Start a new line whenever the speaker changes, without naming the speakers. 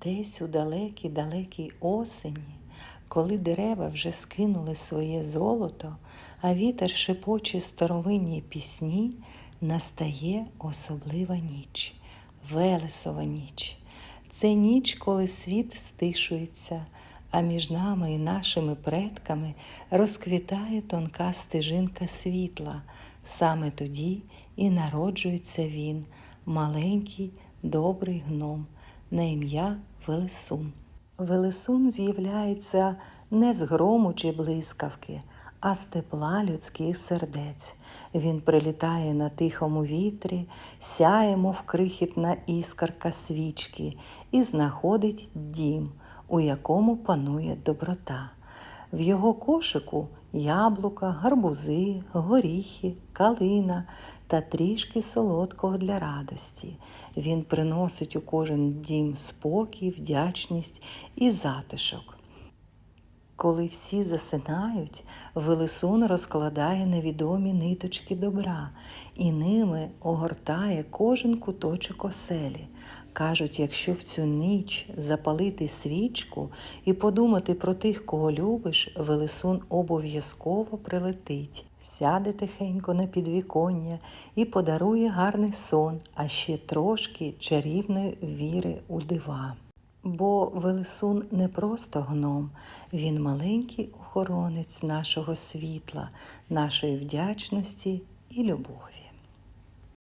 Десь у далекій далекій осені, коли дерева вже скинули своє золото, а вітер шепоче старовинні пісні, настає особлива ніч, Велесова ніч. Це ніч, коли світ стишується, а між нами і нашими предками розквітає тонка стежинка світла. Саме тоді і народжується він, маленький добрий гном на ім'я Велесун. Велесун з'являється не з грому чи блискавки, а з тепла людських сердець. Він прилітає на тихому вітрі, сяє, мов крихітна іскарка свічки, і знаходить дім, у якому панує доброта. В його кошику яблука, гарбузи, горіхи, калина та трішки солодкого для радості. Він приносить у кожен дім спокій, вдячність і затишок. Коли всі засинають, Велесун розкладає невідомі ниточки добра і ними огортає кожен куточок оселі. Кажуть, якщо в цю ніч запалити свічку і подумати про тих, кого любиш, Велесун обов'язково прилетить, сяде тихенько на підвіконня і подарує гарний сон, а ще трошки чарівної віри у дива. Бо Велесун не просто гном, він маленький охоронець нашого світла, нашої вдячності і любові.